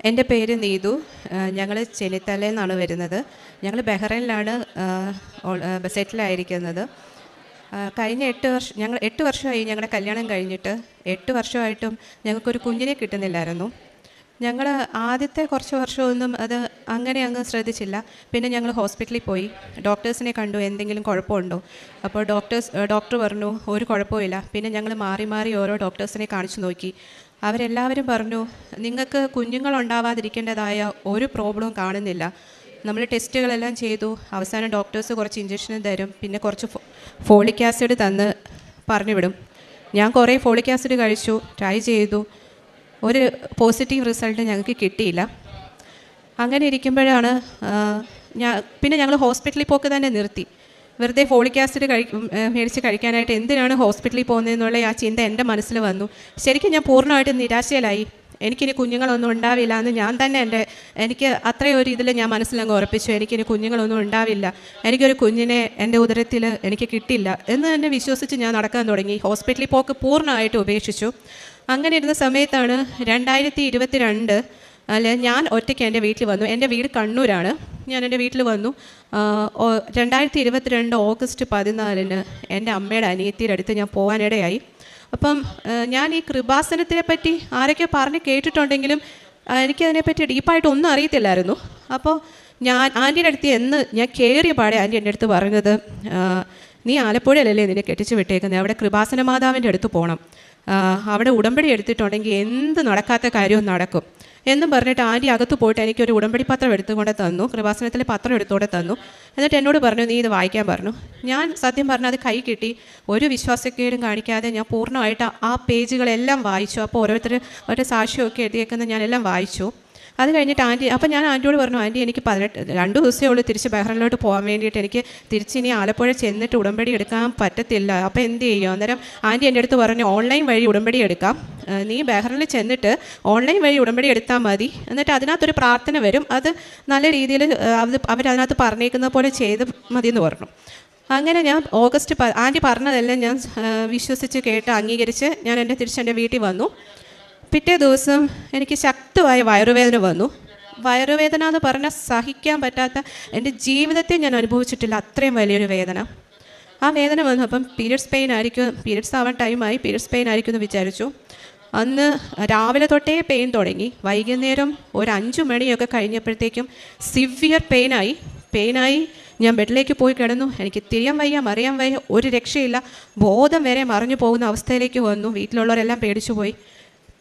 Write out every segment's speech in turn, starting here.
എന്റെ പേര് നീതു. ഞങ്ങൾ ചെന്നിത്തലയിൽ നിന്നാണ് വരുന്നത്. ഞങ്ങൾ ബഹ്റൈനിലാണ് സെറ്റിലായിരിക്കുന്നത്. കഴിഞ്ഞ എട്ട് വർഷം ഞങ്ങൾ എട്ട് വർഷമായി ഞങ്ങളുടെ കല്യാണം കഴിഞ്ഞിട്ട് എട്ട് വർഷമായിട്ടും ഞങ്ങൾക്കൊരു കുഞ്ഞിനെ കിട്ടുന്നില്ലായിരുന്നു. ഞങ്ങൾ ആദ്യത്തെ കുറച്ച് വർഷമൊന്നും അത് അങ്ങനെ അങ്ങ് ശ്രദ്ധിച്ചില്ല. പിന്നെ ഞങ്ങൾ ഹോസ്പിറ്റലിൽ പോയി. ഡോക്ടേഴ്സിനെ കണ്ടു എന്തെങ്കിലും കുഴപ്പമുണ്ടോ? അപ്പോൾ ഡോക്ടേഴ്സ് ഡോക്ടർ പറഞ്ഞു ഒരു കുഴപ്പമില്ല പിന്നെ ഞങ്ങൾ മാറി മാറി ഓരോ ഡോക്ടേഴ്സിനെ കാണിച്ചു നോക്കി. അവരെല്ലാവരും പറഞ്ഞു നിങ്ങൾക്ക് കുഞ്ഞുങ്ങളുണ്ടാവാതിരിക്കേണ്ടതായ ഒരു പ്രോബ്ലവും കാണുന്നില്ല. നമ്മൾ ടെസ്റ്റുകളെല്ലാം ചെയ്തു. അവസാനം ഡോക്ടേഴ്സ് കുറച്ച് ഇഞ്ചക്ഷൻ തരും. പിന്നെ കുറച്ച് ഫോളിക് ആസിഡ് തന്ന് പറഞ്ഞു വിടും. ഞാൻ കുറേ ഫോളിക് ആസിഡ് കഴിച്ചു ട്രൈ ചെയ്തു. ഒരു പോസിറ്റീവ് റിസൾട്ട് ഞങ്ങൾക്ക് കിട്ടിയില്ല. അങ്ങനെ ഇരിക്കുമ്പോഴാണ് ഞാൻ പിന്നെ ഞങ്ങൾ ഹോസ്പിറ്റലിൽ പോക്ക് തന്നെ നിർത്തി. വെറുതെ ഫോളിക് ആസിഡ് കഴി മേടിച്ച് കഴിക്കാനായിട്ട് എന്തിനാണ് ഹോസ്പിറ്റലിൽ പോകുന്നതെന്നുള്ള ആ ചിന്ത എന്റെ മനസ്സിൽ വന്നു. ശരിക്കും ഞാൻ പൂർണമായിട്ട് നിരാശയിലായി. എനിക്കിനി കുഞ്ഞുങ്ങളൊന്നും ഉണ്ടാവില്ല എന്ന് ഞാൻ തന്നെ എന്റെ എനിക്ക് അത്രയും ഒരു ഇതിൽ ഞാൻ മനസ്സിലങ്ങ് ഉറപ്പിച്ചു. എനിക്കിനി കുഞ്ഞുങ്ങളൊന്നും ഉണ്ടാവില്ല. എനിക്കൊരു കുഞ്ഞിനെ എന്റെ ഉദരത്തിൽ എനിക്ക് കിട്ടില്ല എന്ന് തന്നെ വിശ്വസിച്ച് ഞാൻ നടക്കാൻ തുടങ്ങി. ഹോസ്പിറ്റലിൽ പോക്ക് പൂർണമായിട്ട് ഉപേക്ഷിച്ചു. അങ്ങനെ ഇരുന്ന സമയത്താണ് രണ്ടായിരത്തി ഇരുപത്തി രണ്ട് അല്ല ഞാൻ ഒറ്റയ്ക്ക് എന്റെ വീട്ടിൽ വന്നു. എന്റെ വീട് കണ്ണൂരാണ്. ഞാൻ എന്റെ വീട്ടിൽ വന്നു. രണ്ടായിരത്തി ഇരുപത്തിരണ്ട് ഓഗസ്റ്റ് പതിനാലിന് എന്റെ അമ്മയുടെ അനിയത്തിയുടെ അടുത്ത് ഞാൻ പോകാനിടയായി. അപ്പം ഞാൻ ഈ കൃപാസനത്തിനെ പറ്റി ആരൊക്കെ പറഞ്ഞ് കേട്ടിട്ടുണ്ടെങ്കിലും എനിക്കതിനെപ്പറ്റി ഡീപ്പായിട്ട് ഒന്നും അറിയത്തില്ലായിരുന്നു. അപ്പോൾ ഞാൻ ആന്റിയുടെ അടുത്ത് എന്ന് ഞാൻ കയറിയ പാടെ ആന്റി എന്റെ അടുത്ത് പറഞ്ഞത് നീ ആലപ്പുഴയിലല്ലേ നിന്നെ കെട്ടിച്ച് വിട്ടേക്കുന്നത് അവിടെ കൃപാസന മാതാവിന്റെ അടുത്ത് പോകണം അവിടെ ഉടമ്പടി എടുത്തിട്ടുണ്ടെങ്കിൽ എന്ത് നടക്കാത്ത കാര്യവും നടക്കും. എന്നും പറഞ്ഞിട്ട് ആന്റി അകത്ത് പോയിട്ട് എനിക്കൊരു ഉടമ്പടി പത്രം എടുത്തുകൊണ്ട് തന്നു. കൃപാസനത്തിലെ പത്രം എടുത്തുകൊണ്ട് തന്നു. എന്നിട്ട് എന്നോട് പറഞ്ഞു നീ ഇത് വായിക്കാൻ പറഞ്ഞു. ഞാൻ സത്യം പറഞ്ഞാൽ അത് കൈ കിട്ടി. ഒരു വിശ്വാസക്കേടും കാണിക്കാതെ ഞാൻ പൂർണമായിട്ട് ആ പേജുകളെല്ലാം വായിച്ചു. അപ്പോൾ ഓരോരുത്തർ ഓരോ സാക്ഷ്യമൊക്കെ എഴുതിയേക്കുന്നത് ഞാനെല്ലാം വായിച്ചു. അത് കഴിഞ്ഞിട്ട് ആന്റി അപ്പോൾ ഞാൻ ആന്റിയോട് പറഞ്ഞു ആന്റി എനിക്ക് പതിനെട്ട് രണ്ട് ദിവസമേ ഉള്ളൂ തിരിച്ച് ബഹ്റിനിലോട്ട് പോകാൻ വേണ്ടിയിട്ട്. എനിക്ക് തിരിച്ച് ഇനി ആലപ്പുഴ ചെന്നിട്ട് ഉടമ്പടി എടുക്കാൻ പറ്റത്തില്ല. അപ്പോൾ എന്ത് ചെയ്യും? അന്നേരം ആന്റി എന്റെ അടുത്ത് പറഞ്ഞു ഓൺലൈൻ വഴി ഉടമ്പടി എടുക്കാം. നീ ബഹ്റിനിൽ ചെന്നിട്ട് ഓൺലൈൻ വഴി ഉടമ്പടി എടുത്താൽ മതി. എന്നിട്ട് അതിനകത്തൊരു പ്രാർത്ഥന വരും. അത് നല്ല രീതിയിൽ അത് അവരതിനകത്ത് പറഞ്ഞേക്കുന്ന പോലെ ചെയ്ത് മതി എന്ന് പറഞ്ഞു. അങ്ങനെ ഞാൻ ഓഗസ്റ്റ് ആന്റി പറഞ്ഞതെല്ലാം ഞാൻ വിശ്വസിച്ച് കേട്ട് അംഗീകരിച്ച് ഞാൻ എന്റെ തിരിച്ച് എന്റെ വീട്ടിൽ വന്നു. പിറ്റേ ദിവസം എനിക്ക് ശക്തമായ വയറുവേദന വന്നു. വയറുവേദന എന്ന് പറഞ്ഞാൽ സഹിക്കാൻ പറ്റാത്ത എന്റെ ജീവിതത്തെ ഞാൻ അനുഭവിച്ചിട്ടില്ല അത്രയും വലിയൊരു വേദന. ആ വേദന വന്നു അപ്പം പീരിയഡ്സ് പെയിൻ ആയിരിക്കും പീരിയഡ്സ് ആവാൻ ടൈമായി പീരിയഡ്സ് പെയിൻ ആയിരിക്കും എന്ന് വിചാരിച്ചു. അന്ന് രാവിലെ തൊട്ടേ പെയിൻ തുടങ്ങി. വൈകുന്നേരം ഒരു അഞ്ചു മണിയൊക്കെ കഴിഞ്ഞപ്പോഴത്തേക്കും സിവിയർ പെയിനായി പെയിനായി ഞാൻ ബെഡിലേക്ക് പോയി കിടന്നു. എനിക്ക് തിരിയാൻ വയ്യ മറിയാൻ വയ്യ ഒരു രക്ഷയില്ല. ബോധം വരെ മറിഞ്ഞു പോകുന്ന അവസ്ഥയിലേക്ക് വന്നു. വീട്ടിലുള്ളവരെല്ലാം പേടിച്ചു പോയി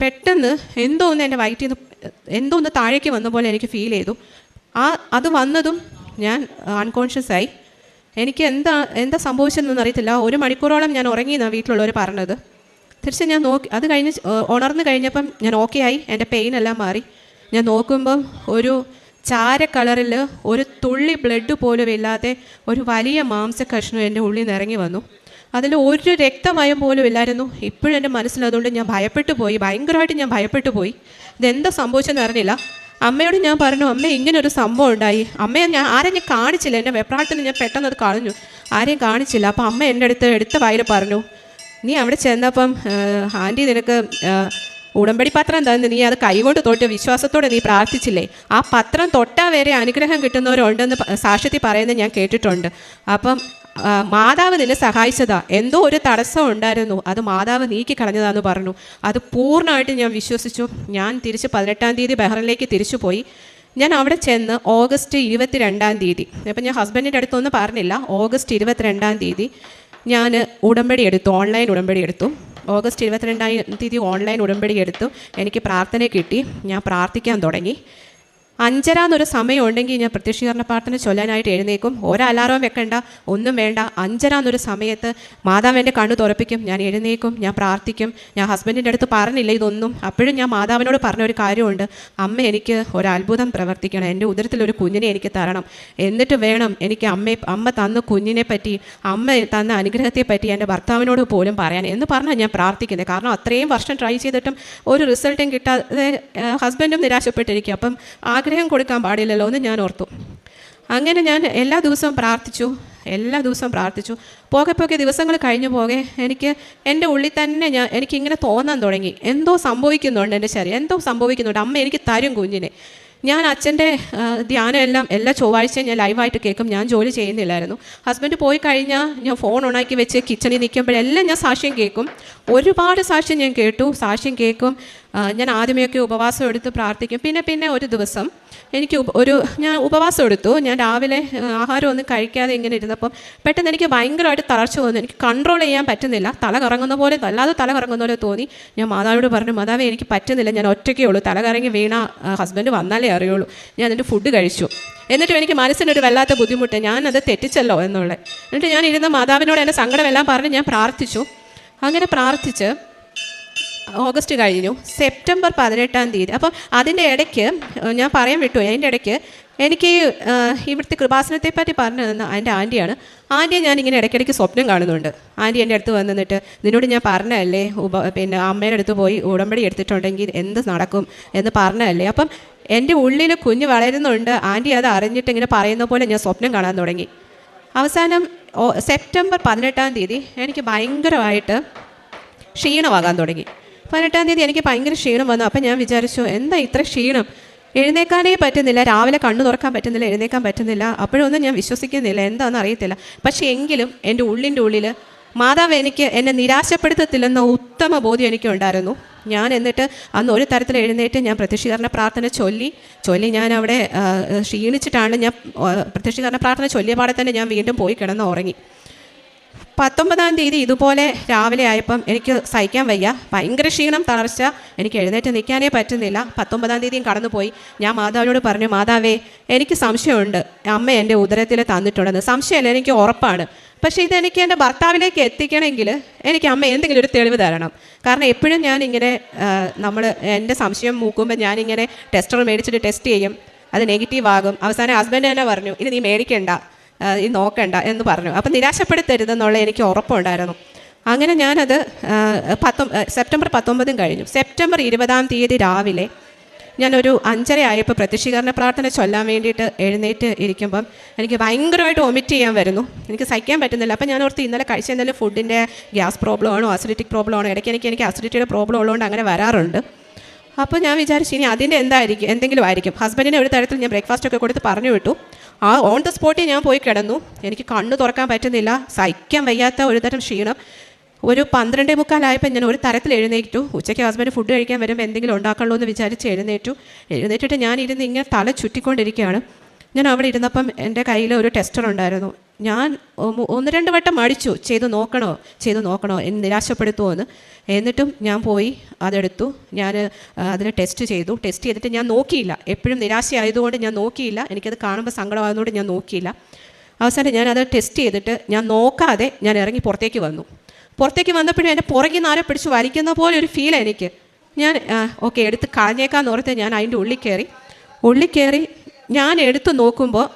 പെട്ടെന്ന് എന്തോ ഒന്ന് എന്റെ വയറ്റിൽ നിന്ന് എന്തോ ഒന്ന് താഴേക്ക് വന്ന പോലെ എനിക്ക് ഫീൽ ചെയ്തു. ആ അത് വന്നതും ഞാൻ അൺകോൺഷ്യസ് ആയി. എനിക്ക് എന്താ എന്താ സംഭവിച്ചതെന്നൊന്നും അറിയത്തില്ല. ഒരു മണിക്കൂറോളം ഞാൻ ഉറങ്ങിയെന്നാണ് വീട്ടിലുള്ളവർ പറഞ്ഞത്. തിരിച്ച് ഞാൻ നോക്കി അത് കഴിഞ്ഞ് ഉണർന്നു കഴിഞ്ഞപ്പം ഞാൻ ഓക്കെ ആയി. എന്റെ പെയിൻ എല്ലാം മാറി. ഞാൻ നോക്കുമ്പം ഒരു ചാര കളറിൽ ഒരു തുള്ളി ബ്ലഡ് പോലും ഇല്ലാതെ ഒരു വലിയ മാംസ കഷ്ണം എന്റെ ഉള്ളിൽ നിന്ന് ഇറങ്ങി വന്നു. അതിൽ ഒരു രക്തമയം പോലും ഇല്ലായിരുന്നു. ഇപ്പോഴും എന്റെ മനസ്സിൽ അതുകൊണ്ട് ഞാൻ ഭയപ്പെട്ടു പോയി ഭയങ്കരമായിട്ട് ഞാൻ ഭയപ്പെട്ടു പോയി ഇതെന്താ സംഭവിച്ചെന്ന് അറിഞ്ഞില്ല. അമ്മയോട് ഞാൻ പറഞ്ഞു അമ്മ ഇങ്ങനൊരു സംഭവം ഉണ്ടായി. അമ്മയെ ഞാൻ ആരെയും ഞാൻ കാണിച്ചില്ല. എന്റെ വെപ്രാളത്തിന് ഞാൻ പെട്ടെന്ന് അത് കളഞ്ഞു. ആരെയും കാണിച്ചില്ല. അപ്പോൾ അമ്മ എന്റെ അടുത്ത് എടുത്ത വായിൽ പറഞ്ഞു നീ അവിടെ ചെന്നപ്പം ആന്റി നിനക്ക് ഉടമ്പടി പത്രം തന്നെ. നീ അത് കൈകൊണ്ട് തൊട്ട് വിശ്വാസത്തോടെ നീ പ്രാർത്ഥിച്ചില്ലേ? ആ പത്രം തൊട്ടാ വരെ അനുഗ്രഹം കിട്ടുന്നവരുണ്ടെന്ന് സാക്ഷ്യത്തിൽ പറയുന്നത് ഞാൻ കേട്ടിട്ടുണ്ട്. അപ്പം മാതാവ് നിന്നെ സഹായിച്ചതാ. എന്തോ ഒരു തടസ്സം ഉണ്ടായിരുന്നു. അത് മാതാവ് നീക്കി കളഞ്ഞതാന്ന് പറഞ്ഞു. അത് പൂർണമായിട്ട് ഞാൻ വിശ്വസിച്ചു. ഞാൻ തിരിച്ച് പതിനെട്ടാം തീയതി ബഹ്റിനിലേക്ക് തിരിച്ചു പോയി. ഞാൻ അവിടെ ചെന്ന് ഓഗസ്റ്റ് ഇരുപത്തി രണ്ടാം തീയതി. അപ്പം ഞാൻ ഹസ്ബൻഡിന്റെ അടുത്തൊന്നും പറഞ്ഞില്ല. ഓഗസ്റ്റ് ഇരുപത്തിരണ്ടാം തീയതി ഞാൻ ഉടമ്പടി എടുത്തു. ഓൺലൈൻ ഉടമ്പടി എടുത്തു. ഓഗസ്റ്റ് ഇരുപത്തിരണ്ടാം തീയതി ഓൺലൈൻ ഉടമ്പടി എടുത്തു. എനിക്ക് പ്രാർത്ഥന കിട്ടി. ഞാൻ പ്രാർത്ഥിക്കാൻ തുടങ്ങി. അഞ്ചര എന്നൊരു സമയം ഉണ്ടെങ്കിൽ ഞാൻ പ്രത്യക്ഷീകരണ പ്രാർത്ഥന ചൊല്ലാനായിട്ട് എഴുന്നേക്കും ഒരു അലാറവും വെക്കണ്ട ഒന്നും വേണ്ട. അഞ്ചര എന്നൊരു സമയത്ത് മാതാവ് എന്റെ കണ്ണു തുറപ്പിക്കും. ഞാൻ എഴുന്നേക്കും ഞാൻ പ്രാർത്ഥിക്കും. ഞാൻ ഹസ്ബൻഡിന്റെ അടുത്ത് പറഞ്ഞില്ല ഇതൊന്നും. അപ്പോഴും ഞാൻ മാതാവിനോട് പറഞ്ഞ ഒരു കാര്യമുണ്ട്. അമ്മ എനിക്ക് ഒരു അത്ഭുതം പ്രവർത്തിക്കണം. എന്റെ ഉദരത്തിൽ ഒരു കുഞ്ഞിനെ എനിക്ക് തരണം. എന്നിട്ട് വേണം എനിക്ക് അമ്മയെ അമ്മ തന്ന കുഞ്ഞിനെ പറ്റി അമ്മ തന്ന അനുഗ്രഹത്തെ പറ്റി എന്റെ ഭർത്താവിനോട് പോലും പറയാൻ എന്ന് പറഞ്ഞാൽ ഞാൻ പ്രാർത്ഥിക്കുന്നത്. കാരണം അത്രയും വർഷം ട്രൈ ചെയ്തിട്ടും ഒരു റിസൾട്ടും കിട്ടാതെ ഹസ്ബൻഡും നിരാശപ്പെട്ടിരിക്കും അപ്പം ആഗ്രഹം കൊടുക്കാൻ പാടില്ലല്ലോ എന്ന് ഞാൻ ഓർത്തു. അങ്ങനെ ഞാൻ എല്ലാ ദിവസവും പ്രാർത്ഥിച്ചു എല്ലാ ദിവസവും പ്രാർത്ഥിച്ചു. പോകെ പോകെ ദിവസങ്ങൾ കഴിഞ്ഞു പോകെ എനിക്ക് എന്റെ ഉള്ളിൽ തന്നെ ഞാൻ എനിക്കിങ്ങനെ തോന്നാൻ തുടങ്ങി. എന്തോ സംഭവിക്കുന്നുണ്ട് എന്റെ ശരീരം എന്തോ സംഭവിക്കുന്നുണ്ട്. അമ്മ എനിക്ക് തരും കുഞ്ഞിനെ. ഞാൻ അച്ഛന്റെ ധ്യാനം എല്ലാം എല്ലാ ചൊവ്വാഴ്ചയും ഞാൻ ലൈവായിട്ട് കേൾക്കും. ഞാൻ ജോലി ചെയ്യുന്നില്ലായിരുന്നു. ഹസ്ബൻഡ് പോയി കഴിഞ്ഞാൽ ഞാൻ ഫോൺ ഓണാക്കി വെച്ച് കിച്ചണിൽ നിൽക്കുമ്പോഴെല്ലാം ഞാൻ സാക്ഷ്യം കേൾക്കും. ഒരുപാട് സാക്ഷ്യം ഞാൻ കേട്ടു. സാക്ഷ്യം കേൾക്കും. ഞാൻ ആദ്യമേയൊക്കെ ഉപവാസം എടുത്ത് പ്രാർത്ഥിക്കും. പിന്നെ പിന്നെ ഒരു ദിവസം എനിക്ക് ഒരു ഞാൻ ഉപവാസം എടുത്തു. ഞാൻ രാവിലെ ആഹാരം ഒന്നും കഴിക്കാതെ ഇങ്ങനെ ഇരുന്നപ്പം പെട്ടെന്ന് എനിക്ക് ഭയങ്കരമായിട്ട് തളർച്ച വന്നു. എനിക്ക് കൺട്രോൾ ചെയ്യാൻ പറ്റുന്നില്ല. തല കറങ്ങുന്ന പോലെ അല്ലാതെ തല കറങ്ങുന്ന പോലെ തോന്നി. ഞാൻ മാതാവിനോട് പറഞ്ഞു മാതാവേ എനിക്ക് പറ്റുന്നില്ല. ഞാൻ ഒറ്റയ്ക്കേ ഉള്ളൂ. തല കറങ്ങി വീണ ഹസ്ബൻഡ് വന്നാലേ അറിയുള്ളൂ. ഞാൻ എന്നിട്ട് ഫുഡ് കഴിച്ചു. എന്നിട്ടും എനിക്ക് മനസ്സിനൊരു വല്ലാത്ത ബുദ്ധിമുട്ട്. ഞാനത് തെറ്റിച്ചല്ലോ എന്നുള്ളത്. എന്നിട്ട് ഞാൻ ഇരുന്ന മാതാവിനോട് എന്റെ സങ്കടമെല്ലാം പറഞ്ഞ് ഞാൻ പ്രാർത്ഥിച്ചു. അങ്ങനെ പ്രാർത്ഥിച്ച് ഓഗസ്റ്റ് കഴിഞ്ഞു. സെപ്റ്റംബർ പതിനെട്ടാം തീയതി. അപ്പോൾ അതിന്റെ ഇടയ്ക്ക് ഞാൻ പറയാൻ വിട്ടു. അതിന്റെ ഇടയ്ക്ക് എനിക്ക് ഇവിടുത്തെ കൃപാസനത്തെ പറ്റി പറഞ്ഞു തന്ന എന്റെ ആന്റിയാണ്. ആന്റിയെ ഞാൻ ഇങ്ങനെ ഇടയ്ക്കിടയ്ക്ക് സ്വപ്നം കാണുന്നുണ്ട്. ആന്റി എന്റെ അടുത്ത് വന്നിട്ട് നിന്നോട് ഞാൻ പറഞ്ഞതല്ലേ? ഉപ പിന്നെ അമ്മയുടെ അടുത്ത് പോയി ഉടമ്പടി എടുത്തിട്ടുണ്ടെങ്കിൽ എന്ത് നടക്കും? എന്ന് പറഞ്ഞതല്ലേ. അപ്പം എന്റെ ഉള്ളിൽ കുഞ്ഞ് വളരുന്നുണ്ട്. ആന്റി അത് അറിഞ്ഞിട്ട് ഇങ്ങനെ പറയുന്ന പോലെ ഞാൻ സ്വപ്നം കാണാൻ തുടങ്ങി. അവസാനം സെപ്റ്റംബർ പതിനെട്ടാം തീയതി എനിക്ക് ഭയങ്കരമായിട്ട് ക്ഷീണമാകാൻ തുടങ്ങി. പതിനെട്ടാം തീയതി എനിക്ക് ഭയങ്കര ക്ഷീണം വന്നു. അപ്പം ഞാൻ വിചാരിച്ചു എന്താ ഇത്ര ക്ഷീണം? എഴുന്നേക്കാനേ പറ്റുന്നില്ല. രാവിലെ കണ്ണു തുറക്കാൻ പറ്റുന്നില്ല എഴുന്നേക്കാൻ പറ്റുന്നില്ല. അപ്പോഴൊന്നും ഞാൻ വിശ്വസിക്കുന്നില്ല. എന്താണെന്ന് അറിയത്തില്ല. പക്ഷേ എങ്കിലും എന്റെ ഉള്ളിന്റെ ഉള്ളിൽ മാതാവ് എനിക്ക് എന്നെ നിരാശപ്പെടുത്തത്തില്ലെന്ന ഉത്തമ ബോധ്യം എനിക്കുണ്ടായിരുന്നു. ഞാൻ എന്നിട്ട് അന്ന് ഒരു തരത്തിൽ എഴുന്നേറ്റ് ഞാൻ പ്രത്യക്ഷീകരണ പ്രാർത്ഥന ചൊല്ലി. ചൊല്ലി ഞാൻ അവിടെ ക്ഷീണിച്ചിട്ടാണ് ഞാൻ പ്രത്യക്ഷീകരണ പ്രാർത്ഥന ചൊല്ലിയ പാടെ തന്നെ ഞാൻ വീണ്ടും പോയി കിടന്ന് ഉറങ്ങി. പത്തൊമ്പതാം തീയതി ഇതുപോലെ രാവിലെ ആയപ്പം എനിക്ക് സഹിക്കാൻ വയ്യ. ഭയങ്കര ക്ഷീണം തളർച്ച. എനിക്ക് എഴുന്നേറ്റ് നിൽക്കാനേ പറ്റുന്നില്ല. പത്തൊമ്പതാം തീയതിയും കടന്നുപോയി. ഞാൻ മാതാവിനോട് പറഞ്ഞു മാതാവേ എനിക്ക് സംശയമുണ്ട്. അമ്മ എന്റെ ഉദരത്തിൽ തന്നിട്ടുണ്ടെന്ന്. സംശയമല്ല എനിക്ക് ഉറപ്പാണ്. പക്ഷേ ഇതെനിക്ക് എന്റെ ഭർത്താവിലേക്ക് എത്തിക്കണമെങ്കിൽ എനിക്ക് അമ്മ എന്തെങ്കിലും ഒരു തെളിവ് തരണം. കാരണം എപ്പോഴും ഞാനിങ്ങനെ നമ്മൾ എന്റെ സംശയം മൂക്കുമ്പോൾ ഞാനിങ്ങനെ ടെസ്റ്റർ മേടിച്ചിട്ട് ടെസ്റ്റ് ചെയ്യും. അത് നെഗറ്റീവ് ആകും അവസാനം ഹസ്ബൻഡ് തന്നെ പറഞ്ഞു ഇനി നീ മേടിക്കണ്ട. ഇത് നോക്കണ്ട എന്ന് പറഞ്ഞു. അപ്പം നിരാശപ്പെടുത്തരുതെന്നുള്ള എനിക്ക് ഉറപ്പുണ്ടായിരുന്നു. അങ്ങനെ ഞാനത് പത്തൊ സെപ്റ്റംബർ പത്തൊമ്പതും കഴിഞ്ഞു. സെപ്റ്റംബർ ഇരുപതാം തീയതി രാവിലെ ഞാനൊരു അഞ്ചര ആയപ്പോൾ പ്രത്യക്ഷീകരണ പ്രാർത്ഥന ചൊല്ലാൻ വേണ്ടിയിട്ട് എഴുന്നേറ്റ് ഇരിക്കുമ്പം എനിക്ക് ഭയങ്കരമായിട്ട് വൊമിറ്റ് ചെയ്യാൻ വരുന്നു. എനിക്ക് സഹിക്കാൻ പറ്റുന്നില്ല. അപ്പം ഞാൻ ഓർത്ത് ഇന്നലെ കഴിച്ച എന്തെങ്കിലും ഫുഡിന്റെ ഗ്യാസ് പ്രോബ്ലം ആണോ അസിഡിറ്റിക് പ്രോബ്ലം ആണോ ഇടയ്ക്ക് എനിക്ക് എനിക്ക് അസിഡിറ്റിയുടെ പ്രോബ്ലം ഉള്ളതുകൊണ്ട് അങ്ങനെ വരാറുണ്ട്. അപ്പോൾ ഞാൻ വിചാരിച്ചു ഇനി അതിന്റെ എന്തായിരിക്കും എന്തെങ്കിലും ആയിരിക്കും. ഹസ്ബൻഡിനെ ഒരു തരത്തിൽ ഞാൻ ബ്രേക്ക്ഫാസ്റ്റ് ഒക്കെ കൊടുത്ത് പറഞ്ഞു വിട്ടു. ആ ഓൺ ദ സ്പോട്ടിൽ ഞാൻ പോയി കിടന്നു. എനിക്ക് കണ്ണു തുറക്കാൻ പറ്റുന്നില്ല. സഹിക്കാൻ വയ്യാത്ത ഒരു തരം ക്ഷീണം. ഒരു പന്ത്രണ്ടേ മുക്കാലായപ്പോൾ ഞാൻ ഒരു തരത്തിൽ എഴുന്നേറ്റു. ഉച്ചയ്ക്ക് ഹസ്ബൻഡ് ഫുഡ് കഴിക്കാൻ വരുമ്പോൾ എന്തെങ്കിലും ഉണ്ടാക്കണമല്ലോ എന്ന് വിചാരിച്ച് എഴുന്നേറ്റു. എഴുന്നേറ്റിട്ട് ഞാൻ ഇരുന്ന് ഇങ്ങനെ തല ചുറ്റിക്കൊണ്ടിരിക്കുകയാണ്. ഞാൻ അവിടെ ഇരുന്നപ്പം എന്റെ കയ്യിൽ ഒരു ടെസ്റ്റർ ഉണ്ടായിരുന്നു. ഞാൻ ഒന്ന് രണ്ട് വട്ടം മടിച്ചു ചെയ്ത് നോക്കണോ ചെയ്ത് നോക്കണോ എന്ന് നിരാശപ്പെടുത്തുമോ എന്ന്. എന്നിട്ടും ഞാൻ പോയി അതെടുത്തു. ഞാൻ അതിനെ ടെസ്റ്റ് ചെയ്തു. ടെസ്റ്റ് ചെയ്തിട്ട് ഞാൻ നോക്കിയില്ല. എപ്പോഴും നിരാശയായതുകൊണ്ട് ഞാൻ നോക്കിയില്ല. എനിക്കത് കാണുമ്പോൾ സങ്കടമായതുകൊണ്ട് ഞാൻ നോക്കിയില്ല. അവസാനം ഞാൻ അത് ടെസ്റ്റ് ചെയ്തിട്ട് ഞാൻ നോക്കാതെ ഞാൻ ഇറങ്ങി പുറത്തേക്ക് വന്നു. പുറത്തേക്ക് വന്നപ്പോഴും എന്റെ പുറകിൽ നിന്ന് ആരെ പിടിച്ച് വലിക്കുന്ന പോലെ ഒരു ഫീൽ എനിക്ക്. ഞാൻ ഓക്കെ എടുത്ത് കളഞ്ഞേക്കാന്ന് ഓർത്ത് ഞാൻ അതിന്റെ ഉള്ളിൽ കയറി. ഉള്ളിൽ കയറി ഞാൻ എടുത്തു നോക്കുമ്പോൾ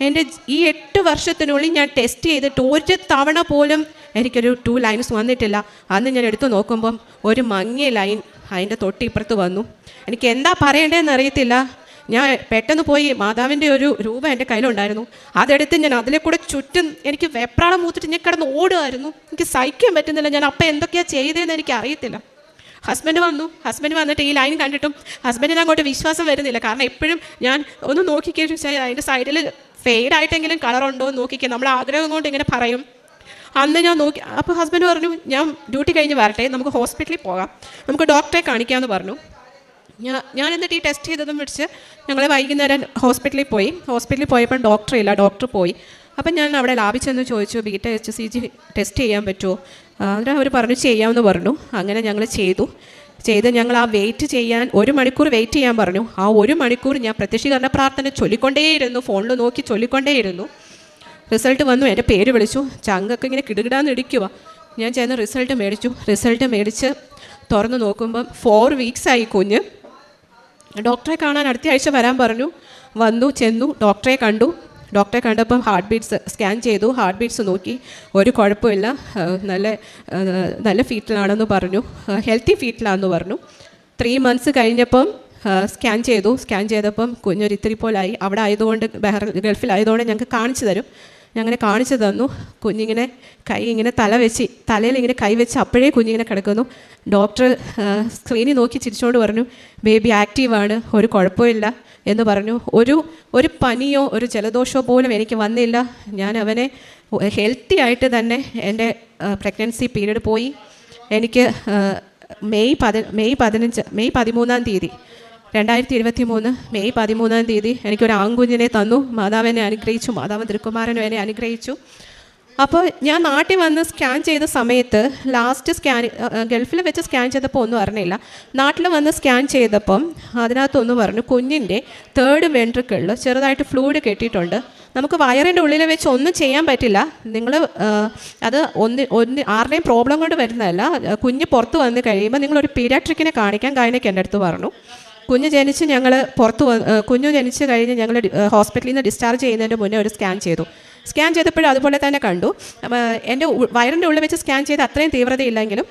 എന്റെ ഈ എട്ട് വർഷത്തിനുള്ളിൽ ഞാൻ ടെസ്റ്റ് ചെയ്തിട്ട് ഒരു തവണ പോലും എനിക്കൊരു ടു ലൈൻസ് വന്നിട്ടില്ല. അന്ന് ഞാൻ എടുത്തു നോക്കുമ്പം ഒരു മങ്ങിയ ലൈൻ അതിന്റെ തൊട്ടിപ്പുറത്ത് വന്നു. എനിക്ക് എന്താ പറയേണ്ടതെന്ന് അറിയത്തില്ല. ഞാൻ പെട്ടെന്ന് പോയി മാതാവിന്റെ ഒരു രൂപം എന്റെ കയ്യിലുണ്ടായിരുന്നു. അതെടുത്ത് ഞാൻ അതിലെ കൂടെ ചുറ്റും എനിക്ക് വെപ്രാളം മൂത്തിട്ട് ഞാൻ കിടന്ന് ഓടുമായിരുന്നു. എനിക്ക് സഹിക്കാൻ പറ്റുന്നില്ല. ഞാൻ അപ്പം എന്തൊക്കെയാണ് ചെയ്തതെന്ന് എനിക്ക് അറിയത്തില്ല. ഹസ്ബൻഡ് വന്നു. ഹസ്ബൻഡ് വന്നിട്ട് ഈ ലൈൻ കണ്ടിട്ടും ഹസ്ബൻഡിന് അങ്ങോട്ട് വിശ്വാസം വരുന്നില്ല. കാരണം എപ്പോഴും ഞാൻ ഒന്ന് നോക്കിക്കേ ചോദിച്ചാൽ അതിന്റെ സൈഡിൽ ഫെയ്ഡായിട്ടെങ്കിലും കളറുണ്ടോ എന്ന് നോക്കിക്കുക നമ്മൾ ആഗ്രഹം കൊണ്ട് ഇങ്ങനെ പറയും. അന്ന് ഞാൻ നോക്കി അപ്പോൾ ഹസ്ബൻഡ് പറഞ്ഞു ഞാൻ ഡ്യൂട്ടി കഴിഞ്ഞ് വരട്ടെ നമുക്ക് ഹോസ്പിറ്റലിൽ പോകാം. നമുക്ക് ഡോക്ടറെ കാണിക്കാമെന്ന് പറഞ്ഞു. ഞാൻ ഞാൻ എന്നിട്ട് ഈ ടെസ്റ്റ് ചെയ്തതും വിളിച്ച് ഞങ്ങൾ വൈകുന്നേരം ഹോസ്പിറ്റലിൽ പോയി. ഹോസ്പിറ്റലിൽ പോയപ്പോൾ ഡോക്ടർ ഇല്ല ഡോക്ടർ പോയി. അപ്പം ഞാൻ അവിടെ ലാഭിച്ചെന്ന് ചെന്ന് ചോദിച്ചു beta H C G test ചെയ്യാൻ പറ്റുമോ? അതിന് അവർ പറഞ്ഞു ചെയ്യാമെന്ന് പറഞ്ഞു. അങ്ങനെ ഞങ്ങൾ ചെയ്തു. ചെയ്ത് ഞങ്ങൾ ആ വെയിറ്റ് ചെയ്യാൻ ഒരു മണിക്കൂർ വെയിറ്റ് ചെയ്യാൻ പറഞ്ഞു. ആ ഒരു മണിക്കൂർ ഞാൻ പ്രത്യക്ഷീകരണ പ്രാർത്ഥന ചൊല്ലിക്കൊണ്ടേയിരുന്നു. ഫോണിൽ നോക്കി ചൊല്ലിക്കൊണ്ടേയിരുന്നു. റിസൾട്ട് വന്നു. എന്റെ പേര് വിളിച്ചു. ചങ്കൊക്കെ ഇങ്ങനെ കിടുകിടാന്ന് ഇടിക്കുക ഞാൻ ചെന്ന് റിസൾട്ട് മേടിച്ചു. റിസൾട്ട് മേടിച്ച് തുറന്ന് നോക്കുമ്പം ഫോർ വീക്സായി കുഞ്ഞ്. ഡോക്ടറെ കാണാൻ അടുത്ത ആഴ്ച വരാൻ പറഞ്ഞു. വന്നു ചെന്നു ഡോക്ടറെ കണ്ടു. ഡോക്ടറെ കണ്ടപ്പോൾ ഹാർട്ട് ബീറ്റ്സ് സ്കാൻ ചെയ്തു. ഹാർട്ട് ബീറ്റ്സ് നോക്കി. ഒരു കുഴപ്പമില്ല. നല്ല നല്ല ഫീറ്റിലാണെന്ന് പറഞ്ഞു. ഹെൽത്തി ഫീറ്റിലാണെന്ന് പറഞ്ഞു. ത്രീ മന്ത്സ് കഴിഞ്ഞപ്പം സ്കാൻ ചെയ്തു. സ്കാൻ ചെയ്തപ്പം കുഞ്ഞൊരു ഇത്തിരി പോലായി. അവിടെ ആയതുകൊണ്ട് ബഹ്റ ഗൾഫിലായതുകൊണ്ട് ഞങ്ങൾക്ക് കാണിച്ചു തരും. ഞങ്ങനെ കാണിച്ചു തന്നു. കുഞ്ഞിങ്ങനെ കൈ ഇങ്ങനെ തല വെച്ച് തലയിൽ ഇങ്ങനെ കൈ വെച്ച് അപ്പോഴേ കുഞ്ഞിങ്ങനെ കിടക്കുന്നു. ഡോക്ടർ സ്ക്രീനിൽ നോക്കി ചിരിച്ചുകൊണ്ട് പറഞ്ഞു ബേബി ആക്റ്റീവാണ് ഒരു കുഴപ്പമില്ല എന്ന് പറഞ്ഞു. ഒരു ഒരു പനിയോ ഒരു ജലദോഷമോ പോലും എനിക്ക് വന്നില്ല. ഞാൻ അവനെ ഹെൽത്തി ആയിട്ട് തന്നെ എന്റെ പ്രഗ്നൻസി പീരീഡ് പോയി. എനിക്ക് മെയ് പതി മെയ് പതിനഞ്ച് മെയ് പതിമൂന്നാം തീയതി രണ്ടായിരത്തി ഇരുപത്തി മൂന്ന് മെയ് പതിമൂന്നാം തീയതി എനിക്കൊരു ആങ്കുഞ്ഞിനെ തന്നു. മാതാവ് എന്നെ അനുഗ്രഹിച്ചു. മാതാവ് തിരുക്കുമാരനും എന്നെ അനുഗ്രഹിച്ചു. അപ്പോൾ ഞാൻ നാട്ടിൽ വന്ന് സ്കാൻ ചെയ്ത സമയത്ത് ലാസ്റ്റ് സ്കാൻ ഗൾഫിൽ വെച്ച് സ്കാൻ ചെയ്തപ്പോൾ ഒന്നും അറിഞ്ഞില്ല. നാട്ടിൽ വന്ന് സ്കാൻ ചെയ്തപ്പം അതിനകത്തൊന്ന് പറഞ്ഞു കുഞ്ഞിന്റെ തേർഡ് വെൻട്രിക്കിളിൽ ചെറുതായിട്ട് ഫ്ലൂയിഡ് കെട്ടിയിട്ടുണ്ട്. നമുക്ക് വയറിന്റെ ഉള്ളിൽ വെച്ച് ഒന്നും ചെയ്യാൻ പറ്റില്ല. നിങ്ങൾ അത് ഒന്ന് ഒന്ന് ആരുടെയും പ്രോബ്ലം കൊണ്ട് വരുന്നതല്ല. കുഞ്ഞ് പുറത്ത് വന്ന് കഴിയുമ്പോൾ നിങ്ങളൊരു പീരാട്രിക്കിനെ കാണിക്കാൻ കഴിഞ്ഞൊക്കെ എന്റെ അടുത്ത് പറഞ്ഞു. കുഞ്ഞ് ജനിച്ച് ഞങ്ങൾ പുറത്ത് കുഞ്ഞു ജനിച്ച് കഴിഞ്ഞ് ഞങ്ങൾ ഹോസ്പിറ്റലിൽ നിന്ന് ഡിസ്ചാർജ് ചെയ്യുന്നതിന് മുന്നേ ഒരു സ്കാൻ ചെയ്തു. സ്കാൻ ചെയ്തപ്പോഴും അതുപോലെ തന്നെ കണ്ടു. എന്റെ വയറിന്റെ ഉള്ളിൽ വെച്ച് സ്കാൻ ചെയ്ത് അത്രയും തീവ്രതയില്ലെങ്കിലും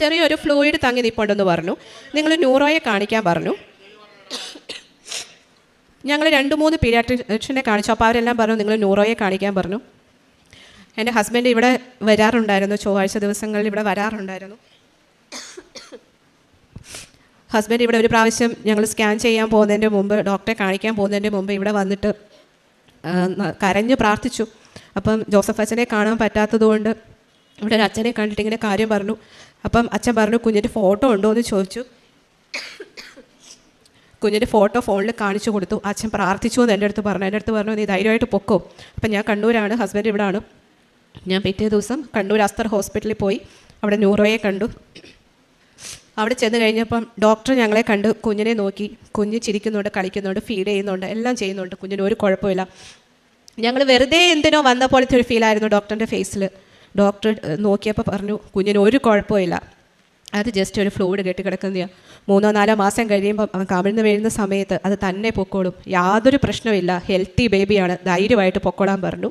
ചെറിയൊരു ഫ്ലൂയിഡ് തങ്ങി നിൽപ്പുണ്ടെന്ന് പറഞ്ഞു. നിങ്ങൾ ന്യൂറോയെ കാണിക്കാൻ പറഞ്ഞു. ഞങ്ങൾ രണ്ട് മൂന്ന് പീഡിയാട്രിഷ്യനെ കാണിച്ചു. അപ്പോൾ അവരെല്ലാം പറഞ്ഞു നിങ്ങൾ ന്യൂറോയെ കാണിക്കാൻ പറഞ്ഞു. എന്റെ ഹസ്ബൻഡ് ഇവിടെ വരാറുണ്ടായിരുന്നു. ചൊവ്വാഴ്ച ദിവസങ്ങളിൽ ഇവിടെ വരാറുണ്ടായിരുന്നു. ഹസ്ബൻഡ് ഇവിടെ ഒരു പ്രാവശ്യം ഞങ്ങൾ സ്കാൻ ചെയ്യാൻ പോകുന്നതിന്റെ മുമ്പ് ഡോക്ടറെ കാണിക്കാൻ പോകുന്നതിന്റെ മുമ്പ് ഇവിടെ വന്നിട്ട് കരഞ്ഞ് പ്രാർത്ഥിച്ചു. അപ്പം ജോസഫ് അച്ഛനെ കാണാൻ പറ്റാത്തതുകൊണ്ട് ഇവിടെ ഒരു അച്ഛനെ കണ്ടിട്ട് ഇങ്ങനെ കാര്യം പറഞ്ഞു. അപ്പം അച്ഛൻ പറഞ്ഞു കുഞ്ഞിന്റെ ഫോട്ടോ ഉണ്ടോ? എന്ന് ചോദിച്ചു. കുഞ്ഞിന്റെ ഫോട്ടോ ഫോണിൽ കാണിച്ചു കൊടുത്തു. അച്ഛൻ പ്രാർത്ഥിച്ചു എന്ന് എന്റെ അടുത്ത് പറഞ്ഞു. എന്റെ അടുത്ത് പറഞ്ഞു നീ ധൈര്യമായിട്ട് പൊക്കോ. അപ്പം ഞാൻ കണ്ണൂരാണ്. ഹസ്ബൻഡ് ഇവിടാണ്. ഞാൻ പിറ്റേ ദിവസം കണ്ണൂർ അസ്തർ ഹോസ്പിറ്റലിൽ പോയി. അവിടെ ന്യൂറോയെ കണ്ടു. അവിടെ ചെന്ന് കഴിഞ്ഞപ്പം ഡോക്ടർ ഞങ്ങളെ കണ്ട് കുഞ്ഞിനെ നോക്കി. കുഞ്ഞ് ചിരിക്കുന്നുണ്ട് കളിക്കുന്നുണ്ട് ഫീഡ് ചെയ്യുന്നുണ്ട് എല്ലാം ചെയ്യുന്നുണ്ട്. കുഞ്ഞിന് ഒരു കുഴപ്പമില്ല. ഞങ്ങൾ വെറുതെ എന്തിനോ വന്ന പോലത്തെ ഒരു ഫീലായിരുന്നു ഡോക്ടറിന്റെ ഫേസിൽ ഡോക്ടർ നോക്കിയപ്പോൾ പറഞ്ഞു കുഞ്ഞിന് ഒരു കുഴപ്പമില്ല. അത് ജസ്റ്റ് ഒരു ഫ്ലൂയിഡ് കെട്ടി കിടക്കുന്നതാണ് മൂന്നോ നാലോ മാസം കഴിയുമ്പോൾ അവൻ കമിഴ്ന്ന് വീഴുന്ന സമയത്ത് അത് തന്നെ പൊക്കോളും. യാതൊരു പ്രശ്നമില്ല ഹെൽത്തി ബേബിയാണ് ധൈര്യമായിട്ട് പൊക്കോളാൻ പറഞ്ഞു.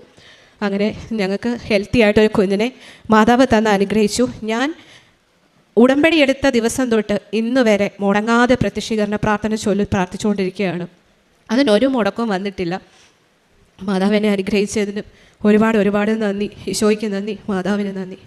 അങ്ങനെ ഞങ്ങൾക്ക് ഹെൽത്തി ആയിട്ടൊരു കുഞ്ഞിനെ മാതാവ് തന്ന് അനുഗ്രഹിച്ചു. ഞാൻ ഉടമ്പടി എടുത്ത ദിവസം തൊട്ട് ഇന്ന് വരെ മുടങ്ങാതെ പ്രത്യക്ഷീകരണ പ്രാർത്ഥന ചൊല്ലി പ്രാർത്ഥിച്ചുകൊണ്ടിരിക്കുകയാണ്. അതിനൊരു മുടക്കവും വന്നിട്ടില്ല. മാതാവിനെ അനുഗ്രഹിച്ചതിന് ഒരുപാട് ഒരുപാട് നന്ദി. ഈശോയ്ക്ക് നന്ദി. മാതാവിന് നന്ദി.